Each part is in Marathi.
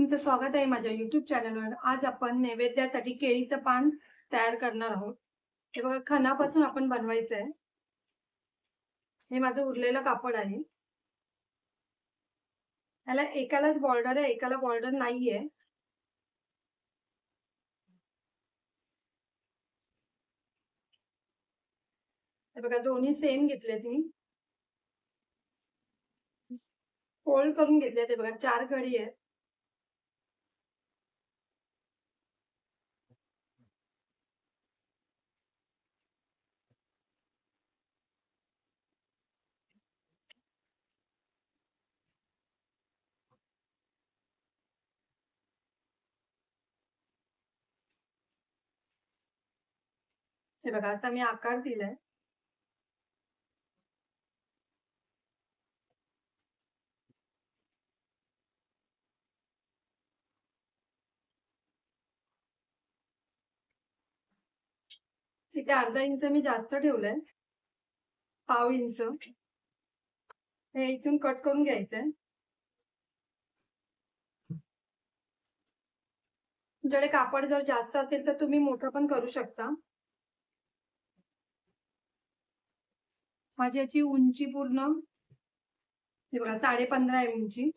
तुमचं स्वागत आहे माझ्या युट्यूब चॅनलवर आज आपण नैवेद्यासाठी केळीचं पान तयार करणार आहोत. हे बघा खणापासून आपण बनवायचं आहे हे माझं उरलेलं कापड आहे. याला एकालाच बॉर्डर आहे एकाला बॉर्डर नाहीये. हे बघा दोन्ही सेम घेतलेत मी. फोल्ड करून घेतले ते बघा चार घडी आहेत. हे बघा आता मी आकार दिलाय. इथे अर्धा इंच मी जास्त ठेवलंय. पाव इंच. हे इथून कट करून घ्यायचंय. तुमच्याकडे कापड जर जास्त असेल तर तुम्ही मोठं पण करू शकता. माझी याची उंची पूर्ण हे बघा साडे पंधरा आहे उंची.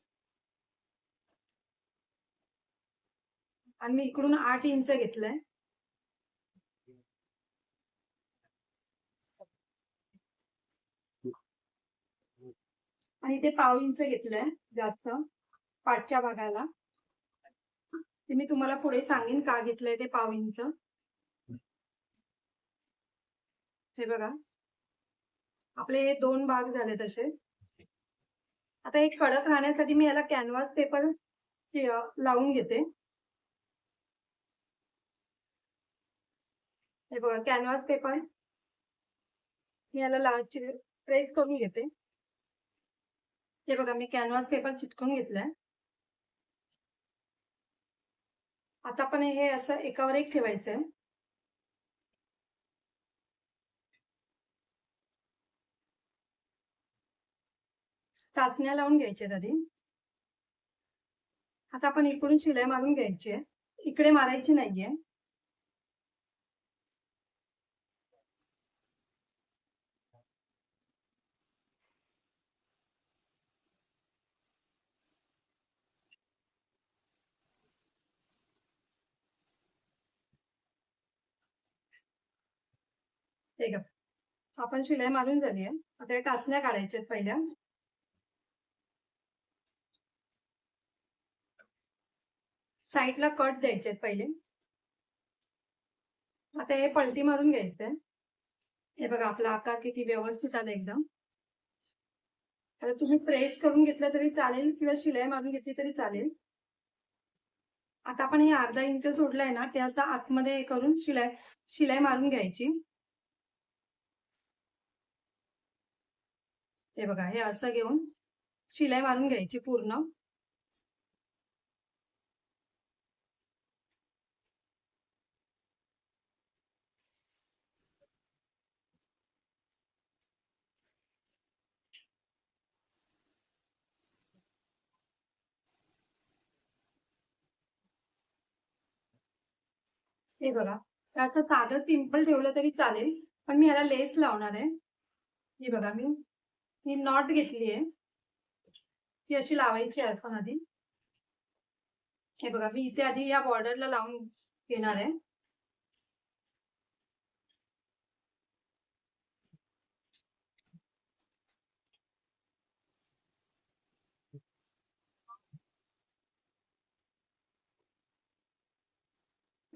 आणि मी इकडून आठ इंच घेतलंय. आणि ते पाव इंच घेतलंय जास्त पाठच्या भागाला. ते मी तुम्हाला पुढे सांगेन का घेतलंय ते पाव इंच. हे बघा. आपले हे दोन भाग झाले तसे आता हे कडक राहण्यासाठी मी याला कॅनव्हास पेपर लावून घेते. हे बघा कॅनव्हास पेपर मी याला प्रेस करून घेते. हे बघा मी कॅनव्हास पेपर चिटकून घेतलाय. आता पण हे असं एकावर एक ठेवायचंय. टाचण्या लावून घ्यायचे आधी. आता आपण इकडून शिलाई मारून घ्यायची आहे. इकडे मारायची नाहीये. ठीक आहे आपण शिलाई मारून झाली आहे. आता टाचण्या काढायच्या आहेत पहिल्या. साईडला कट द्यायचे आहेत पहिले. आता हे पलटी मारून घ्यायचंय. हे बघा आपला आकार किती व्यवस्थित आला एकदम. आता तुम्ही प्रेस करून घेतलं तरी चालेल किंवा शिलाई मारून घेतली तरी चालेल. आता आपण हे अर्धा इंच सोडलंय ना ते असं आतमध्ये करून शिलाई शिलाई मारून घ्यायची. हे बघा हे असं घेऊन शिलाई मारून घ्यायची पूर्ण. हे बघा. असं साधं सिंपल ठेवलं तरी चालेल पण मी याला लेस लावणार आहे. हे बघा मी. ही नॉट घेतली आहे. ती अशी लावायची आहे पण आधी. हे बघा मी इथे आधी या बॉर्डरला लावून घेणार आहे.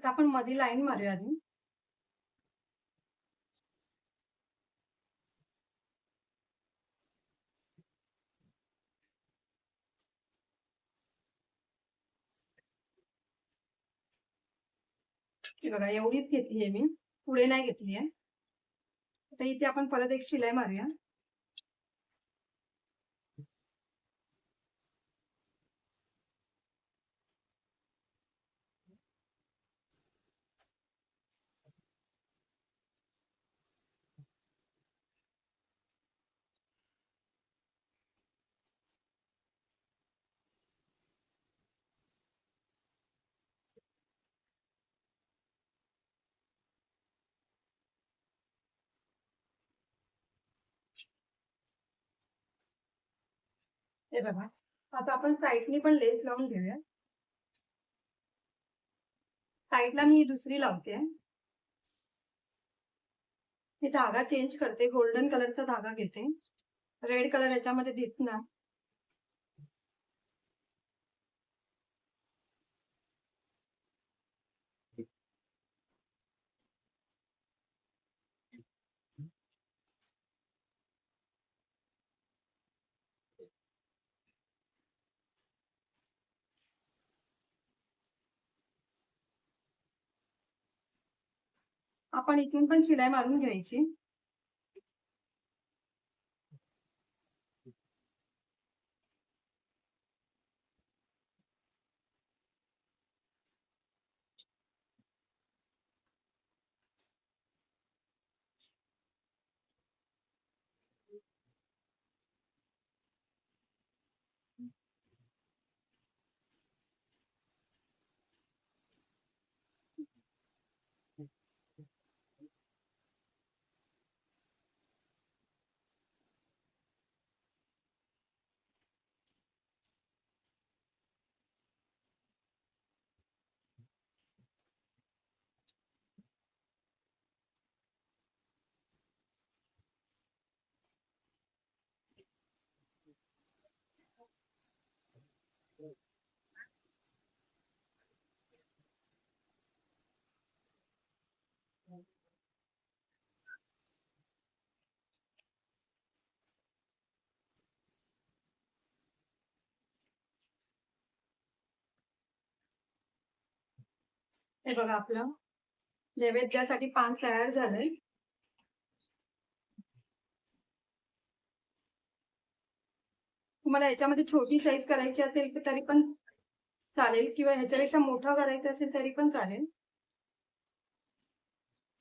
आपण मधी लाईन मारूया आधी. बघा एवढीच घेतली आहे मी. पुढे नाही घेतली आहे आता इथे आपण परत एक शिलाई मारूया. हे बघा. आता आपण साईडनी पण लेस लावून घेऊया. साईडला मी दुसरी लावते. मी धागा चेंज करते. गोल्डन कलरचा धागा घेते. रेड कलर याच्यामध्ये दिसणार. आपण इथून पण शिलाई मारून घ्यायची. हे बघा आपलं. नैवेद्यासाठी पान तयार झालंय. तुम्हाला याच्यामध्ये छोटी साईज करायची असेल तरी पण चालेल किंवा ह्याच्यापेक्षा मोठा करायचा असेल तरी पण चालेल.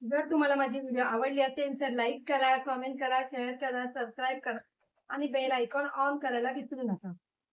जर तुम्हाला माझी व्हिडिओ आवडली असेल तर लाईक करा कमेंट करा शेअर करा सबस्क्राईब करा आणि बेल आयकॉन ऑन करायला विसरू नका.